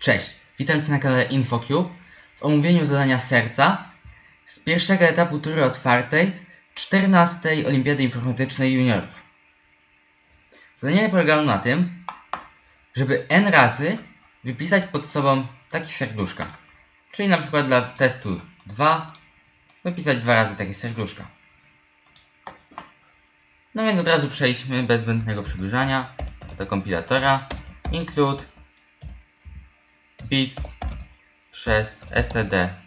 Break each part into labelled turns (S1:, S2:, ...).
S1: Cześć, witam Cię na kanale InfoCube w omówieniu zadania serca z pierwszego etapu tury otwartej 14 Olimpiady Informatycznej Juniorów. Zadanie polegało na tym, żeby n razy wypisać pod sobą takie serduszka. Czyli na przykład dla testu 2 wypisać dwa razy takie serduszka. No więc od razu przejdźmy bez zbędnego przybliżania do kompilatora include bits przez stdc++.h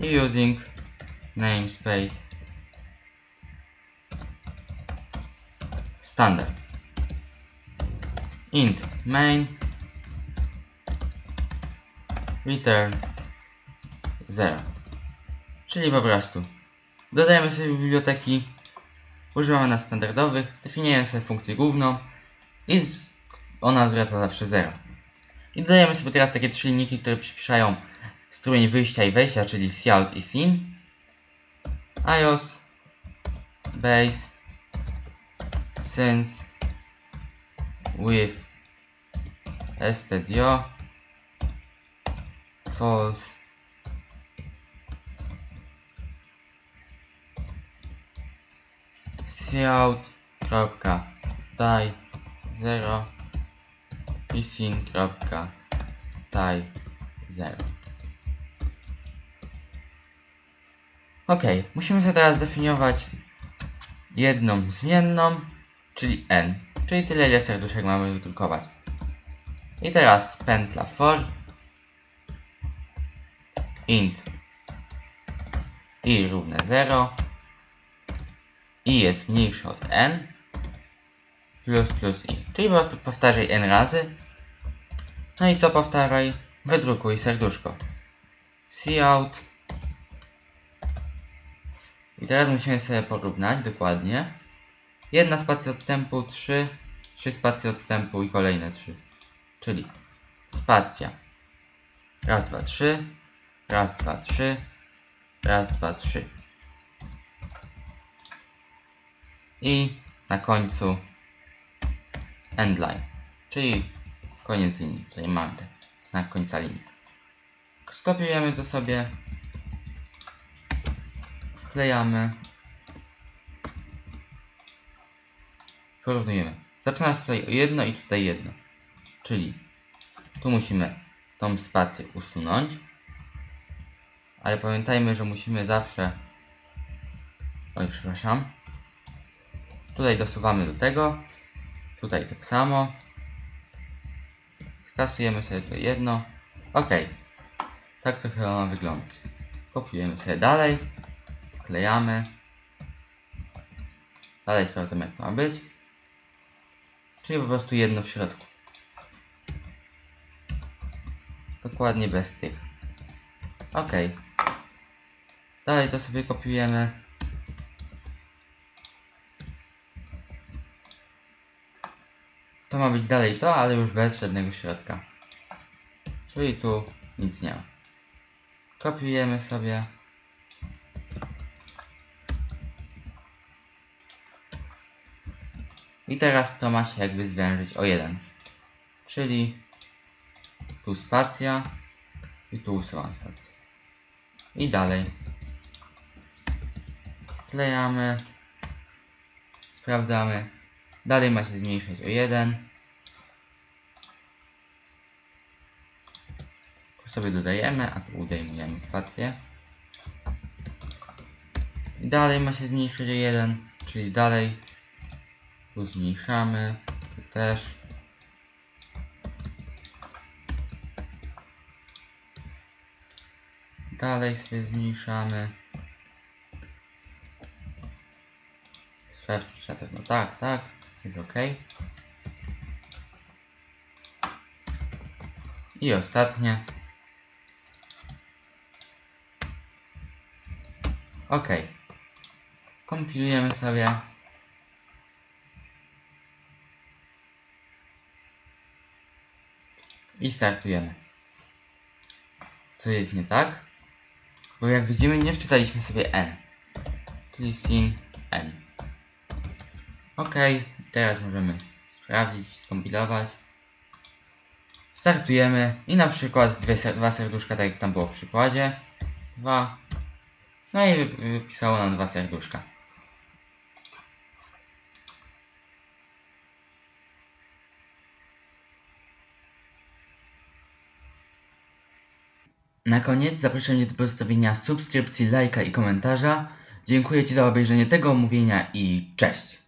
S1: i using namespace standard. Int main. Return 0 czyli po prostu dodajemy sobie biblioteki używamy na standardowych, definiujemy sobie funkcję główną i ona zwraca zawsze 0. I dodajemy sobie teraz takie trzy linijki, które przypiszają strumień wyjścia i wejścia, czyli cout i sim, iOS, base, since, with, stdio, false, cout.die 0 i sin.die 0 Ok, musimy sobie teraz definiować jedną zmienną, czyli n, czyli tyle ile serduszek mamy wydrukować. I teraz pętla for int i równe 0 i jest mniejsze od n plus plus i. Czyli po prostu powtarzaj n razy. No i co powtarzaj? Wydrukuj serduszko. Cout. I teraz musimy sobie porównać dokładnie. Jedna spacja odstępu 3, 3 spacje odstępu i kolejne 3. Czyli spacja. Raz, dwa, trzy. Raz, dwa, trzy. Raz, dwa, trzy. I na końcu endline, czyli koniec linii. Tutaj mamy znak końca linii. Skopiujemy to sobie, wklejamy, porównujemy. Zaczyna się tutaj jedno i tutaj jedno, czyli tu musimy tą spację usunąć, ale pamiętajmy, że musimy zawsze Oj, przepraszam. Tutaj dosuwamy do tego. Tutaj tak samo. Skasujemy sobie to jedno. Ok. Tak to chyba ma wyglądać. Kopiujemy sobie dalej. Klejamy. Dalej sprawdzamy jak to ma być. Czyli po prostu jedno w środku. Dokładnie bez tych. Ok. Dalej to sobie kopiujemy. Ma być dalej to, ale już bez żadnego środka. Czyli tu nic nie ma. Kopiujemy sobie. I teraz to ma się jakby zwężyć o 1. Czyli tu spacja i tu usuwam spację. I dalej. Klejamy. Sprawdzamy. Dalej ma się zmniejszać o 1. sobie dodajemy, a tu udejmujemy spację. I dalej ma się zmniejszyć o 1, czyli dalej tu zmniejszamy, tu też. Dalej sobie zmniejszamy. Sprawdźmy, na pewno tak, tak. Jest ok. I ostatnie. Ok. Kompilujemy sobie. I startujemy. Co jest nie tak? Bo jak widzimy nie wczytaliśmy sobie n. Czyli sin n. Ok, Teraz możemy sprawdzić, skompilować. Startujemy i na przykład dwie, dwa serduszka, tak jak tam było w przykładzie. Dwa. No i wy- wypisało nam dwa serduszka. Na koniec zapraszam do pozostawienia subskrypcji, lajka i komentarza. Dziękuję Ci za obejrzenie tego omówienia i cześć!